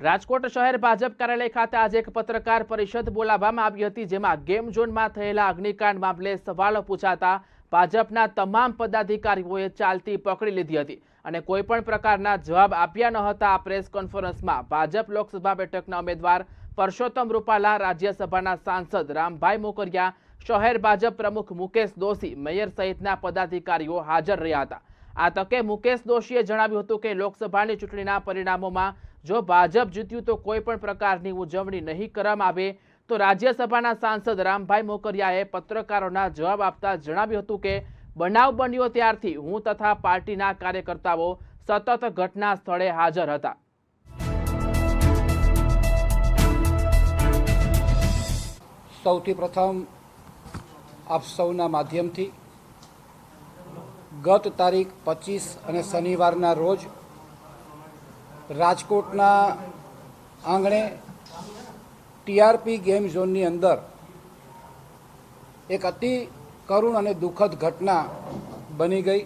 રાજકોટ શહેર ભાજપ કાર્યાલય ખાતે આજે એક પત્રકાર પરિષદ બોલાવવામાં આવી હતી, જેમાં ગેમ ઝોનમાં થયેલા અગ્નિકાંડ મામલે સવાલો પૂછાતા ભાજપના તમામ પદાધિકારીઓએ ચાલતી પકડી લીધી હતી અને કોઈ પણ પ્રકારના જવાબ આપ્યા ન હતા. આ પ્રેસ કોન્ફરન્સમાં ભાજપ લોકસભા બેઠકના ઉમેદવાર પરસોત્તમ રૂપાલા, રાજ્યસભાના સાંસદ રામભાઈ મોકરિયા, શહેર ભાજપ પ્રમુખ મુકેશ દોશી, મેયર સહિતના પદાધિકારીઓ હાજર રહ્યા હતા. આ તકે મુકેશ દોશીએ જણાવ્યું હતું કે લોકસભાની ચૂંટણીના પરિણામોમાં જો ભાજપ જીત્યું તો કોઈ પણ પ્રકારની ઉજવણી નહીં કરવામાં આવે, તો રાજ્યસભાના સાંસદ રામભાઈ મોકરિયાએ પત્રકારોના જવાબ આપતા જણાવ્યું હતું કે, બનાવ બન્યો ત્યારથી હું તથા પાર્ટીના કાર્યકર્તાઓ સતત ઘટના સ્થળે હાજર હતા. સૌથી પ્રથમ આપ સૌના માધ્યમથી ગત તારીખ પચીસ અને શનિવારના રોજ રાજકોટના આંગણે ટીઆરપી ગેમ ઝોનની અંદર એક અતિ કરુણ અને દુઃખદ ઘટના બની ગઈ,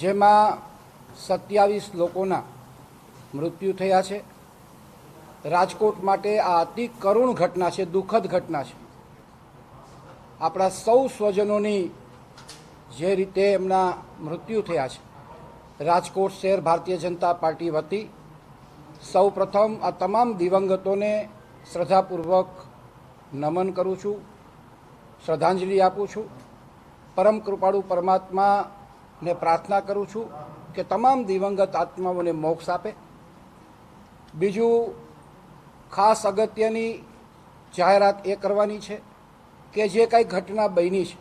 જેમાં સત્યાવીસ લોકોના મૃત્યુ થયા છે. રાજકોટ માટે આ અતિ કરુણ ઘટના છે, દુઃખદ ઘટના છે. આપણા સૌ સ્વજનોની જે રીતે એમના મૃત્યુ થયા છે રાજકોટ શહેર ભારતીય જનતા પાર્ટી વતી સૌ પ્રથમ આ તમામ દિવંગતોને શ્રદ્ધાપૂર્વક નમન કરું છું, શ્રદ્ધાંજલિ આપું છું, પરમ કૃપાળુ પરમાત્માને પ્રાર્થના કરું છું કે તમામ દિવંગત આત્માઓને મોક્ષ આપે. બીજું, ખાસ અગત્યની જાહેરાત એ કરવાની છે કે જે કાંઈ ઘટના બની છે,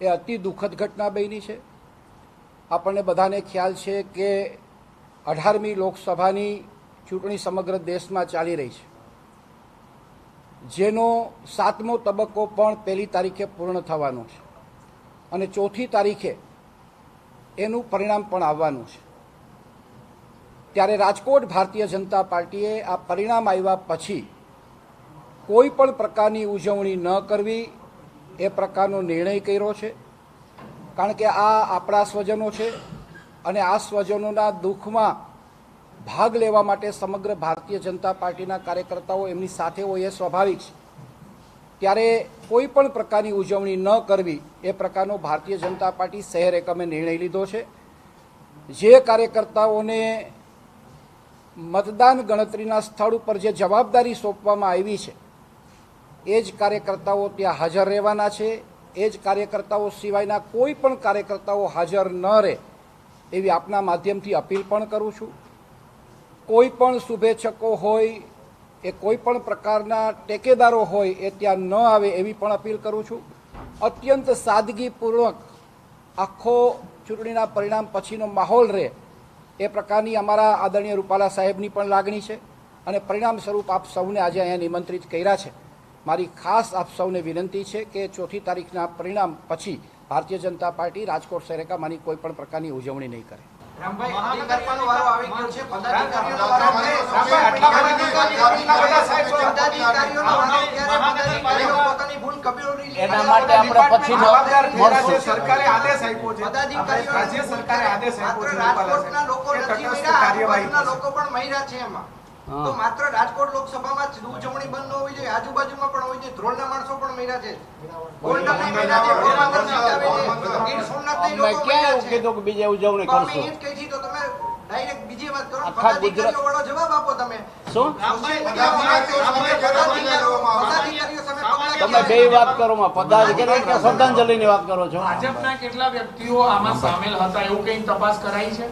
એ અતિ દુઃખદ ઘટના બની છે આપણને બધાને ખ્યાલ છે કે અઢારમી લોકસભાની ચૂંટણી સમગ્ર દેશમાં ચાલી રહી છે. જેનો સાતમો તબક્કો પણ પહેલી તારીખે પૂર્ણ થવાનો છે અને ચોથી તારીખે એનું પરિણામ પણ આવવાનું છે. ત્યારે રાજકોટ ભારતીય જનતા પાર્ટીએ આ પરિણામ આવ્યા પછી કોઈ પણ પ્રકારની ઉજવણી ન કરવી એ પ્રકારનો નિર્ણય કર્યો છે. કારણ કે આ આપણા સ્વજનો છે અને આ સ્વજનોના દુઃખમાં ભાગ લેવા માટે સમગ્ર ભારતીય જનતા પાર્ટીના કાર્યકર્તાઓ એમની સાથે હોય એ સ્વાભાવિક છે. ત્યારે કોઈ પણ પ્રકારની ઉજવણી ન કરવી એ પ્રકારનો ભારતીય જનતા પાર્ટી શહેર એકમે નિર્ણય લીધો છે. જે કાર્યકર્તાઓને મતદાન ગણતરીના સ્થળ ઉપર જે જવાબદારી સોંપવામાં આવી છે, એ જ કાર્યકર્તાઓ ત્યાં હાજર રહેવાના છે. એ જ કાર્યકર્તાઓ સિવાયના કોઈ પણ કાર્યકર્તાઓ હાજર ન રહે એવી આપના માધ્યમથી અપીલ પણ કરું છું. કોઈ પણ શુભેચ્છકો હોય, એ કોઈ પણ પ્રકારના ટેકેદારો હોય, એ ત્યાં ન આવે એવી પણ અપીલ કરું છું. અત્યંત સાદગીપૂર્વક આખો ચૂંટણીના પરિણામ પછીનો માહોલ રહે એ પ્રકારની અમારા આદરણીય રૂપાલા સાહેબની પણ લાગણી છે અને પરિણામ સ્વરૂપ આપ સૌને આજે અહીંયા નિમંત્રિત કર્યા છે. મારી ખાસ આપ સૌને વિનંતી છે કે ચોથી તારીખના પરિણામ પછી ભારતીય જનતા પાર્ટી રાજકોટ શહેરેકામાંની કોઈ પણ પ્રકારની ઉજવણી નહીં કરે રામભાઈ અધિકારીઓનો વારો આવી ગયો છે પદાધિકારીઓનો વારો રામભાઈ, આવે છે. રામભાઈ, આટલા બધા પદાધિકારીઓનો આટલા બધા સાહેબો પદાધિકારીઓનો વારો ક્યારે પદાધિકારીઓ મહાનગરપાલિકા- પોતાની ભૂલ કબૂલી લે. એના માટે આપણે પછી જવાબદાર ઠેરા છે મળશું. સરકારે આદેશ આપ્યો છે રાજ્ય સરકારે આદેશ આપ્યો છે માત્ર રૂપાલા રાજકોટના લોકો પણ મર્યા છે એમાં. તો માત્ર રાજકોટ લોકસભામાં જ ઉજવણી બંધ ન હોવી જોઈએ. આજુબાજુમાં પણ હોવી જોઈએ. ધ્રોલના માણસો પણ મર્યા છે. બીજે ઉજવણી તો અમે કરશું? એ જ કહી છીએ તો તમે ડાયરેક્ટ બીજી વાત કરો. આખા પદાધિકારીઓ વાળો જવાબ આપો તમે. શું? તમે બે વાત કરો માં. પદાધિકારી કે શ્રદ્ધાંજલિની વાત કરો છો? ભાજપના કેટલા વ્યક્તિઓ આમાં સામેલ હતા? એવું કઈ તપાસ કરાઈ છે?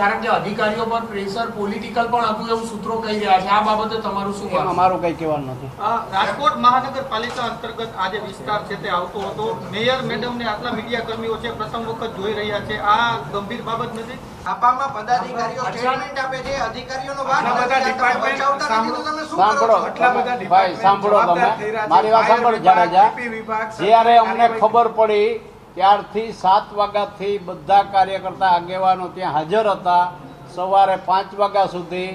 કારણ કે અધિકારીઓ પર પ્રેશર પોલિટિકલ પણ હતું એવું સૂત્રો કહી રહ્યા છે. આ બાબતે તમારું શું અમારું કઈ કહેવાનું નથી. રાજકોટ મહાનગરપાલિકા અંતર્ગત આ જે વિસ્તાર છે તે આવતો હતો. મેયર મેડમને આટલા મીડિયા કર્મીઓ છે પ્રથમ વખત જોઈ રહ્યા છે. આ ગંભીર બાબત નથી? છાપામાં પદાધિકારીઓ સ્ટેટમેન્ટ આપે છે અધિકારીઓનો ભાગ બધા નથી. આ તમે ડિપાર્ટમેન્ટ બચાવતા નથી તો તમે શું કરો સાંભળો આટલા બધા ભાઈ સાંભળો તમે. થઈ રહ્યા છે. મારી વાત સાંભળો જાડેજા જ્યારે અમને ખબર પડી ત્યારથી સાત વાગ્યાથી બધા કાર્યકર્તા આગેવાનો ત્યાં હાજર હતા. સવારે પાંચ વાગ્યા સુધી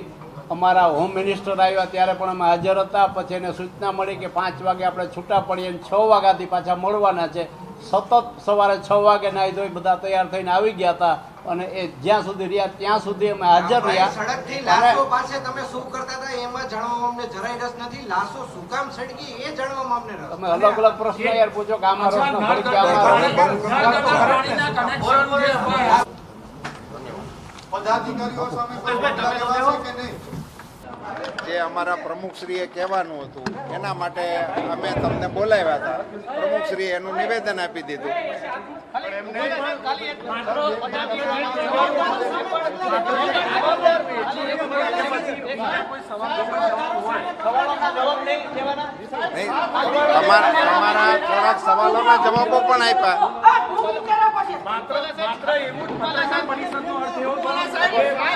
અમારા હોમ મિનિસ્ટર આવ્યા ત્યારે પણ અમે હાજર હતા. પછી એને સૂચના મળી કે પાંચ વાગે આપણે છૂટા પડીએ છ વાગ્યાથી પાછા મળવાના છે. સતત સવારે છ વાગે નાહી ધોઈ બધા તૈયાર થઈને આવી ગયા હતા અને એ જ્યાં સુધી રહ્યા ત્યાં સુધી અમે હાજર રહ્યા. સડકથી લાશો પાસે તમે શું કરતા હતા એમાં જાણવામાં અમને જરાય રસ નથી. લાશો શું કામ સડકી એ જાણવામાં અમને રસ. તમે અલગ અલગ પ્રશ્ન યાર પૂછો કે આમાં રસ નથી કે આમાં પદાધિકારીઓ સામે કે નહીં? જે અમારા પ્રમુખશ્રીએ કહેવાનું હતું એના માટે અમે તમને બોલાવ્યા હતા. પ્રમુખશ્રીએ એનું નિવેદન આપી દીધું. તમારા થોડાક સવાલોના જવાબો પણ આપ્યા.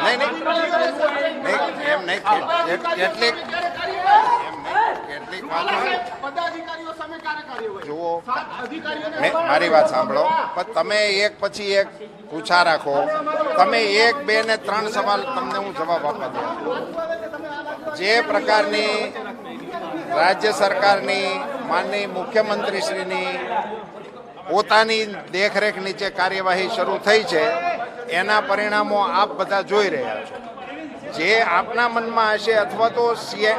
નહીં નહીં નહીં, કેટલીક કેટલીક જુઓ. મારી વાત સાંભળો. પણ તમે એક પછી એક પૂછા રાખો. તમે એક બે ને ત્રણ સવાલ તમને હું જવાબ આપવા દઉં. જે પ્રકારની રાજ્ય સરકારની માનનીય મુખ્યમંત્રીશ્રીની પોતાની દેખરેખ નીચે કાર્યવાહી શરૂ થઈ છે એના પરિણામો આપ બધા જોઈ રહ્યા છો. જે આપના મનમાં હશે અથવા તો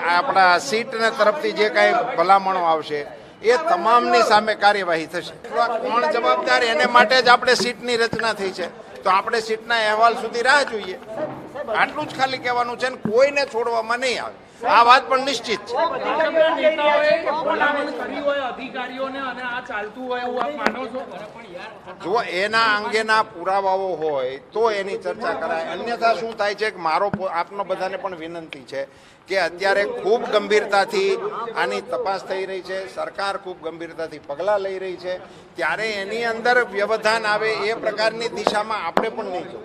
આપણા સીટના તરફથી જે કાંઈ ભલામણો આવશે, એ તમામની સામે કાર્યવાહી થશે. કોણ જવાબદાર? એને માટે જ આપણે સીટની રચના થઈ છે. તો આપણે સીટના અહેવાલ સુધી રાહ જોઈએ. આટલું જ ખાલી કહેવાનું છે ને કોઈને છોડવામાં નહીં આવે. આ વાત પણ નિશ્ચિત છે. જો એના અંગેના પુરાવાઓ હોય તો એની ચર્ચા કરાય. અન્યથા શું થાય છે કે મારો આપનો બધાને પણ વિનંતી છે કે અત્યારે ખૂબ ગંભીરતાથી આની તપાસ થઈ રહી છે. સરકાર ખૂબ ગંભીરતાથી પગલાં લઈ રહી છે. ત્યારે એની અંદર વ્યવધાન આવે એ પ્રકારની દિશામાં આપણે પણ નહીં જવું.